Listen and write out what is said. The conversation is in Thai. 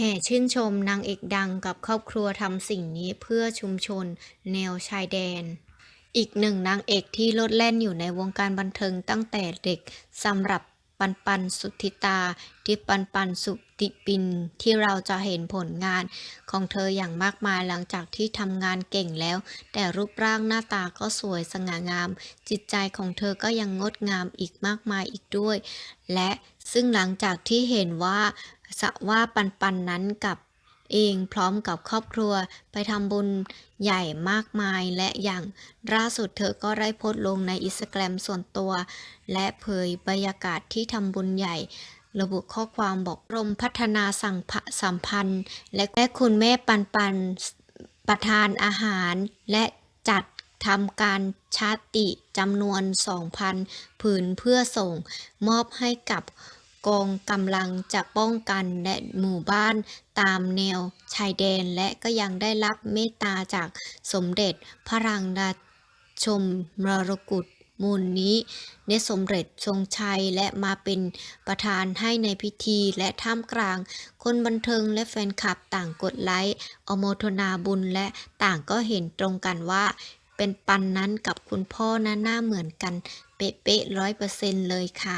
แห่ชื่นชมนางเอกดังกับครอบครัวทำสิ่งนี้เพื่อชุมชนแนวชายแดน อีกหนึ่งนางเอกที่โลดแล่นอยู่ในวงการบันเทิงตั้งแต่เด็กสำหรับ ปันปันสุทธิตา ที่ปันปันสุติปินที่เราจะเห็นผลงานของเธออย่างมากมายหลังจากที่ทำงานเก่งแล้ว แต่รูปร่างหน้าตาก็สวยสง่างาม จิตใจของเธอก็ยังงดงามอีกมากมายอีกด้วย และซึ่งหลังจากที่เห็นว่าสว่าปันปันนั้นกับ เองพร้อมกับครอบครัวไปทำบุญใหญ่มากมายและอย่างล่าสุดเธอก็ได้โพสต์ลงในอินสตาแกรมส่วนตัว และเผยบรรยากาศที่ทำบุญใหญ่ ระบุข้อความบอกกรมพัฒนาสังพะสัมพันธ์และและคุณแม่ปันปันประทานอาหารและจัดทำการชาติจำนวน 2,000 ผืนเพื่อส่งมอบให้กับ กองกำลังจะป้องกันและหมู่บ้านตามแนวชายแดนและก็ยังได้รับเมตตาจากสมเด็จพระรังราชมมรกุฎมูลนี้เนสมเด็จทรงชัยและมาเป็นประธานให้ในพิธีและท่ามกลาง คนบันเทิงและแฟนคลับต่างกดไลค์อโมทนาบุญและต่างก็เห็นตรงกันว่า เป็นปันนั้นกับคุณพ่อนะหน้าเหมือนกัน เป๊ะๆร้อยเปอร์เซ็นต์เลยค่ะ